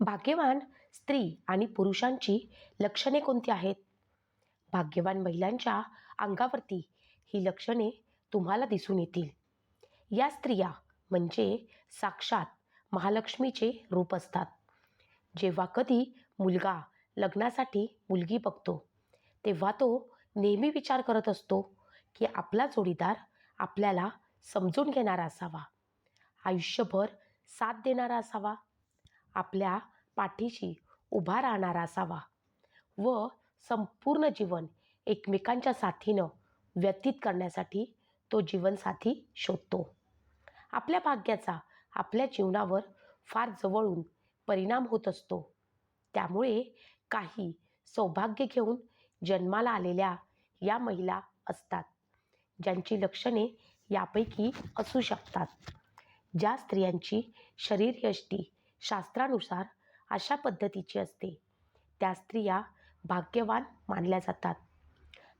भाग्यवान स्त्री आणि पुरुषांची लक्षणे कोणती आहेत? भाग्यवान महिलांच्या अंगावरती ही लक्षणे तुम्हाला दिसून येतील. या स्त्रिया म्हणजे साक्षात महालक्ष्मीचे रूप असतात. जेव्हा कधी मुलगा लग्नासाठी मुलगी बघतो तेव्हा तो नेहमी विचार करत असतो की आपला जोडीदार आपल्याला समजून घेणारा असावा. आयुष्यभर साथ देणारा असावा. आपल्या पाठीशी उभा राहणारा असावा व संपूर्ण जीवन एकमेकांच्या साथीनं व्यतीत करण्यासाठी तो जीवनसाथी शोधतो. आपल्या भाग्याचा आपल्या जीवनावर फार जवळून परिणाम होत असतो. त्यामुळे काही सौभाग्य घेऊन जन्माला आलेल्या या महिला असतात ज्यांची लक्षणे यापैकी असू शकतात. ज्या स्त्रियांची शरीरयष्टी शास्त्रानुसार अशा पद्धतीची असते. त्या स्त्रिया भाग्यवान मानल्या जातात.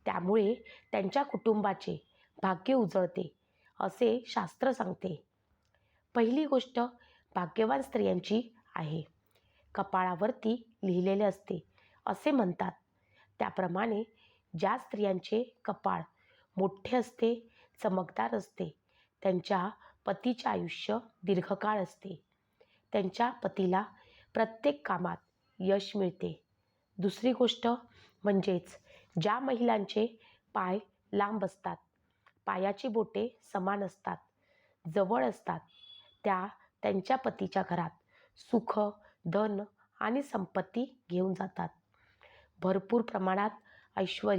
त्यामुळे त्यांच्या कुटुंबाचे भाग्य उजळते असे शास्त्र सांगते. पहिली गोष्ट भाग्यवान स्त्रियांची आहे. कपाळावरती लिहिलेले असते असे म्हणतात. त्याप्रमाणे ज्या स्त्रियांचे कपाळ मोठे असते चमकदार असते त्यांच्या पतीचे आयुष्य दीर्घकाळ असते. त्यांच्या पतीला प्रत्येक कामात यश मिळते. दुसरी गोष्ट म्हणजेच ज्या महिलांचे पाय लांब असतात पायाची बोटे समान असतात जवळ असतात त्या त्यांच्या पतीच्या घरात सुख धन आणि संपत्ती घेऊन जातात. भरपूर प्रमाणात ऐश्वर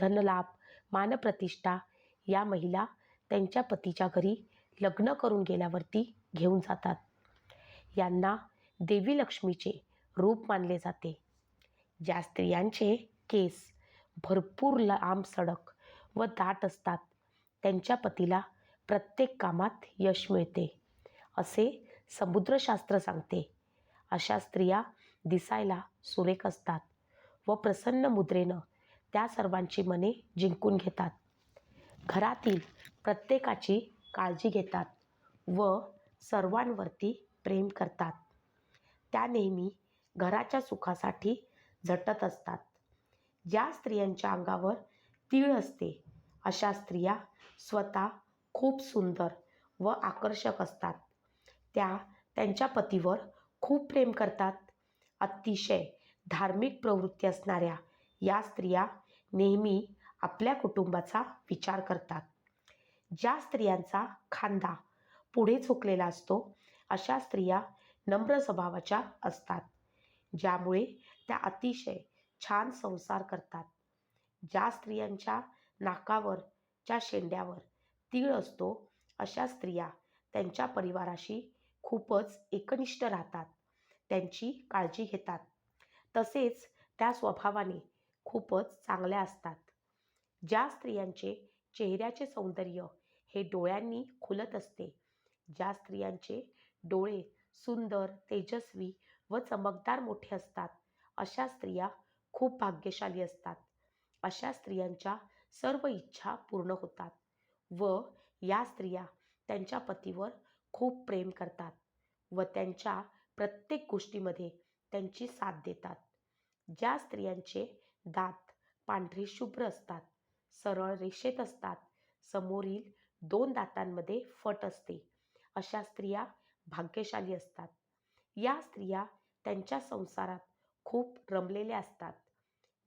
धनलाभ मानप्रतिष्ठा या महिला त्यांच्या पतीच्या घरी लग्न करून गेल्यावरती घेऊन जातात. यांना देवी लक्ष्मीचे रूप मानले जाते. ज्या स्त्रियांचे केस भरपूर लांब सडक व दाट असतात त्यांच्या पतीला प्रत्येक कामात यश मिळते असे समुद्रशास्त्र सांगते. अशा स्त्रिया दिसायला सुरेख असतात व प्रसन्न मुद्रेनं त्या सर्वांची मने जिंकून घेतात. घरातील प्रत्येकाची काळजी घेतात व सर्वांवरती प्रेम करतात. त्या नेहमी घराच्या सुखासाठी झटत असतात. ज्या स्त्रियांच्या अंगावर तीळ असते अशा स्त्रिया स्वतः खूप सुंदर व आकर्षक असतात. त्या त्यांच्या पतीवर खूप प्रेम करतात. अतिशय धार्मिक प्रवृत्ती असणाऱ्या या स्त्रिया नेहमी आपल्या कुटुंबाचा विचार करतात. ज्या स्त्रियांचा खांदा पुढे झुकलेला असतो अशा स्त्रिया नम्र स्वभावाच्या असतात ज्यामुळे त्या अतिशय छान संसार करतात. ज्या स्त्रियांच्या नाकावरच्या शेंड्यावर तीळ असतो अशा स्त्रिया त्यांच्या परिवाराशी खूपच एकनिष्ठ राहतात त्यांची काळजी घेतात. तसेच त्या स्वभावाने खूपच चांगल्या असतात. ज्या स्त्रियांचे चेहऱ्याचे सौंदर्य हे डोळ्यांनी खुलत असते ज्या स्त्रियांचे डोळे सुंदर तेजस्वी व चमकदार मोठे असतात. अशा स्त्रिया खूप भाग्यशाली असतात. अशा स्त्रियांच्या सर्व इच्छा पूर्ण होतात व या स्त्रिया त्यांच्या पतीवर खूप प्रेम करतात व त्यांच्या प्रत्येक गोष्टीमध्ये त्यांची साथ देतात. ज्या स्त्रियांचे दात पांढरे शुभ्र असतात सरळ रेषेत असतात समोरील दोन दातांमध्ये फट असते अशा स्त्रिया भाग्यशाली असतात. या स्त्रिया त्यांच्या संसारात खूप रमलेल्या असतात.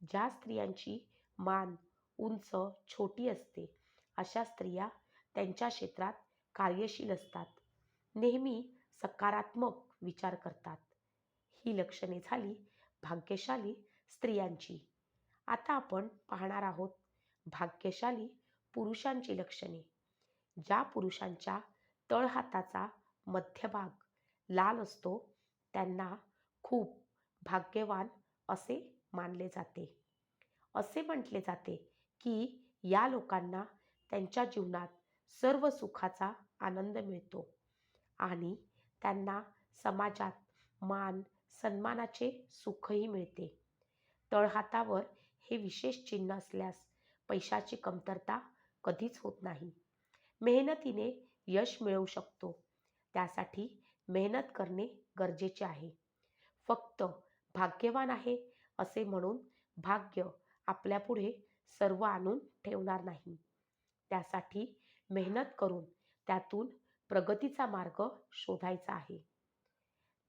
ज्या स्त्रियांची मान उंच छोटी असते अशा स्त्रिया त्यांच्या क्षेत्रात कार्यशील असतात. नेहमी सकारात्मक विचार करतात. ही लक्षणे झाली भाग्यशाली स्त्रियांची. आता आपण पाहणार आहोत भाग्यशाली पुरुषांची लक्षणे. ज्या पुरुषांच्या तळहाताचा मध्यभाग लाल असतो त्यांना खूप भाग्यवान असे मानले जाते. असे म्हटले जाते की या लोकांना त्यांच्या जीवनात सर्व सुखाचा आनंद मिळतो आणि त्यांना समाजात मान सन्मानाचे सुखही मिळते. तळहातावर हे विशेष चिन्ह असल्यास पैशाची कमतरता कधीच होत नाही. मेहनतीने यश मिळवू शकतो. त्यासाठी मेहनत करणे गरजेचे आहे. फक्त भाग्यवान आहे असे म्हणून भाग्य आपल्यापुढे सर्व आणून ठेवणार नाही. त्यासाठी मेहनत करून त्यातून प्रगतीचा मार्ग शोधायचा आहे.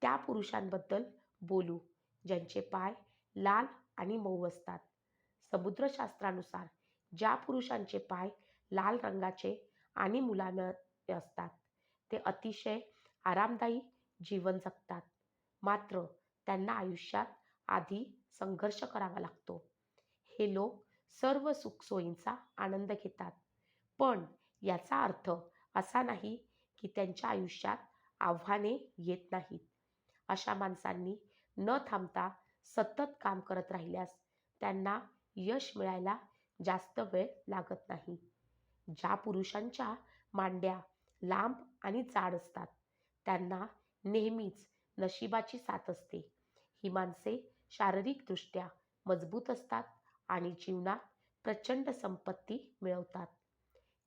त्या पुरुषांबद्दल बोलू ज्यांचे पाय लाल आणि मऊ असतात. समुद्रशास्त्रानुसार ज्या पुरुषांचे पाय लाल रंगाचे आणि मुलायम असतात ते अतिशय आरामदायी जीवन जगतात. मात्र त्यांना आयुष्यात आधी संघर्ष करावा लागतो. हे लोक सर्व सुखसोयींचा आनंद घेतात. पण याचा अर्थ असा नाही की त्यांच्या आयुष्यात आव्हाने येत नाहीत. अशा माणसांनी न थांबता सतत काम करत राहिल्यास त्यांना यश मिळायला जास्त वेळ लागत नाही. ज्या पुरुषांच्या मांड्या लांब आणि जाड असतात. त्यांना नेहमीच नशिबाची साथ असते. ही माणसे शारीरिकदृष्ट्या मजबूत असतात आणि जीवनात प्रचंड संपत्ती मिळवतात.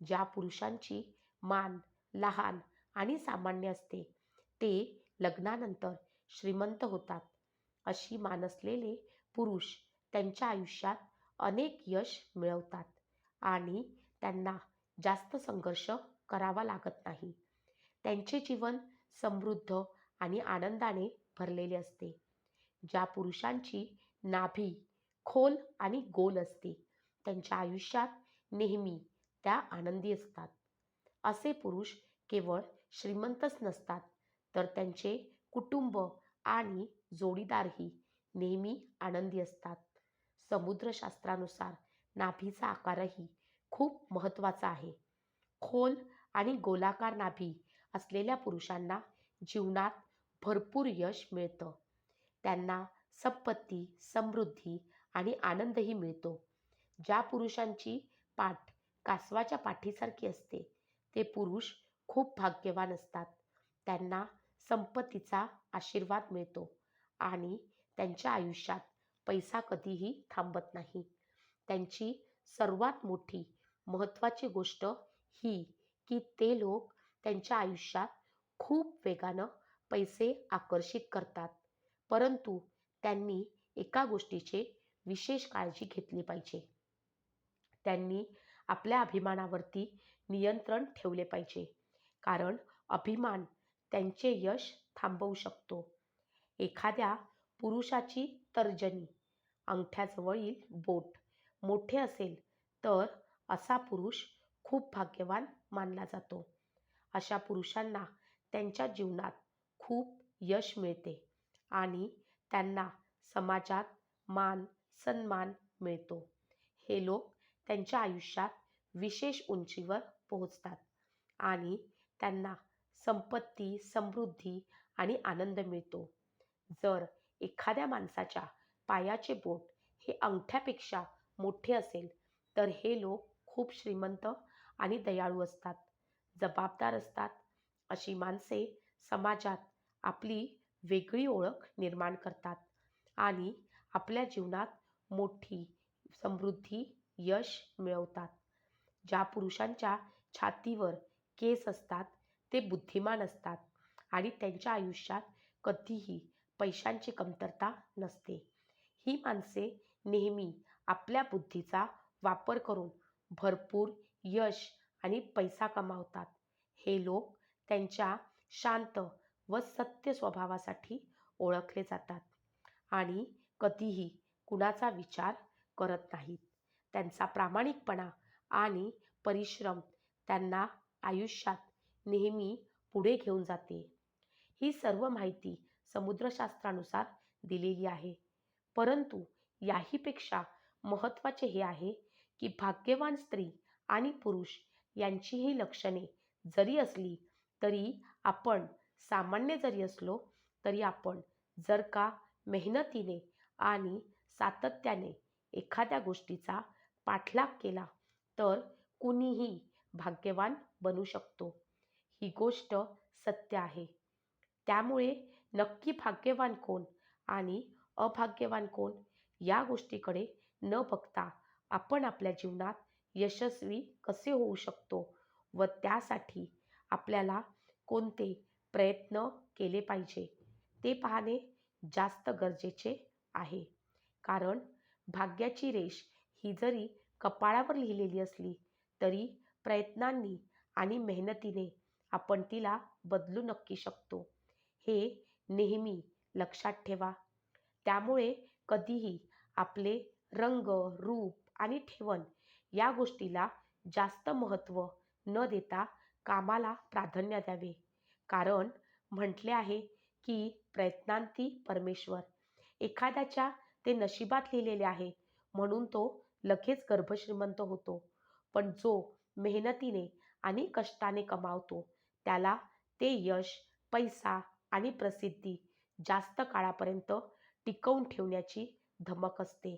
ज्या पुरुषांची मान लहान आणि सामान्य असते ते लग्नानंतर श्रीमंत होतात. अशी मान असलेले पुरुष त्यांच्या आयुष्यात अनेक यश मिळवतात आणि त्यांना जास्त संघर्ष करावा लागत नाही. त्यांचे जीवन समृद्ध आणि आनंदाने भरलेले असते. ज्या पुरुषांची नाभी खोल आणि गोल असते त्यांच्या आयुष्यात नेहमी त्या आनंदी असतात. असे पुरुष केवळ श्रीमंतच नसतात तर त्यांचे कुटुंब आणि जोडीदारही नेहमी आनंदी असतात. समुद्रशास्त्रानुसार नाभीचा आकारही खूप महत्त्वाचा आहे. खोल आणि गोलाकार नाभी असलेल्या पुरुषांना जीवनात भरपूर यश मिळतं. त्यांना संपत्ती समृद्धी आणि आनंदही मिळतो. ज्या पुरुषांची पाठ कासवाच्या पाठीसारखी असते ते पुरुष खूप भाग्यवान असतात. त्यांना संपत्तीचा आशीर्वाद मिळतो आणि त्यांच्या आयुष्यात पैसा कधीही थांबत नाही. त्यांची सर्वात मोठी महत्त्वाची गोष्ट ही की ते लोक त्यांच्या आयुष्यात खूप वेगानं पैसे आकर्षित करतात. परंतु त्यांनी एका गोष्टीचे विशेष काळजी घेतली पाहिजे. त्यांनी आपल्या अभिमानावरती नियंत्रण ठेवले पाहिजे. कारण अभिमान त्यांचे यश थांबवू शकतो. एखाद्या पुरुषाची तर्जनी अंगठ्याजवळील बोट मोठे असेल तर असा पुरुष खूप भाग्यवान मानला जातो. अशा पुरुषांना त्यांच्या जीवनात खूप यश मिळते आणि त्यांना समाजात मान सन्मान मिळतो. हे लोक त्यांच्या आयुष्यात विशेष उंचीवर पोहोचतात आणि त्यांना संपत्ती समृद्धी आणि आनंद मिळतो. जर एखाद्या माणसाच्या पायाचे बोट हे अंगठ्यापेक्षा मोठे असेल तर हे लोक खूप श्रीमंत आणि दयाळू असतात. जबाबदार असतात. अशी माणसे समाजात आपली वेगळी ओळख निर्माण करतात आणि आपल्या जीवनात मोठी समृद्धी यश मिळवतात. ज्या पुरुषांच्या छातीवर केस असतात ते बुद्धिमान असतात आणि त्यांच्या आयुष्यात कधीही पैशांची कमतरता नसते. ही माणसे नेहमी आपल्या बुद्धीचा वापर करून भरपूर यश आणि पैसा कमावतात. हे लोक त्यांच्या शांत व सत्य स्वभावासाठी ओळखले जातात आणि कधीही कुणाचा विचार करत नाहीत. त्यांचा प्रामाणिकपणा आणि परिश्रम त्यांना आयुष्यात नेहमी पुढे घेऊन जाते. ही सर्व माहिती समुद्रशास्त्रानुसार दिलेली आहे. परंतु याहीपेक्षा महत्त्वाचे हे आहे की भाग्यवान स्त्री आणि पुरुष यांचीही लक्षणे. जरी असली तरी आपण सामान्य जरी असलो तरी आपण जर का मेहनतीने आणि सातत्याने एखाद्या गोष्टीचा पाठलाग केला तर कुणीही भाग्यवान बनू शकतो. ही गोष्ट सत्य आहे. त्यामुळे नक्की भाग्यवान कोण आणि अभाग्यवान कोण या गोष्टीकडे न बघता आपण आपल्या जीवनात यशस्वी कसे होऊ शकतो व त्यासाठी आपल्याला कोणते प्रयत्न केले पाहिजे ते पाहणे जास्त गरजेचे आहे. कारण भाग्याची रेष ही जरी कपाळावर लिहिलेली असली तरी प्रयत्नांनी आणि मेहनतीने आपण तिला बदलू नक्की शकतो. हे नेहमी लक्षात ठेवा. त्यामुळे कधीही आपले रंग रूप आणि ठेवण या गोष्टीला जास्त महत्त्व न देता कामाला प्राधान्य द्यावे. कारण म्हटले आहे की प्रयत्नांती परमेश्वर. एखाद्याच्या ते नशिबात लिहिलेले आहे म्हणून तो लगेच गर्भश्रीमंत होतो. पण जो मेहनतीने आणि कष्टाने कमावतो त्याला ते यश पैसा आणि प्रसिद्धी जास्त काळापर्यंत टिकवून ठेवण्याची धमक असते.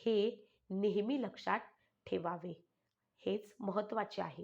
हे नेहमी लक्षात ठेवावे. हेच महत्त्वाचे आहे.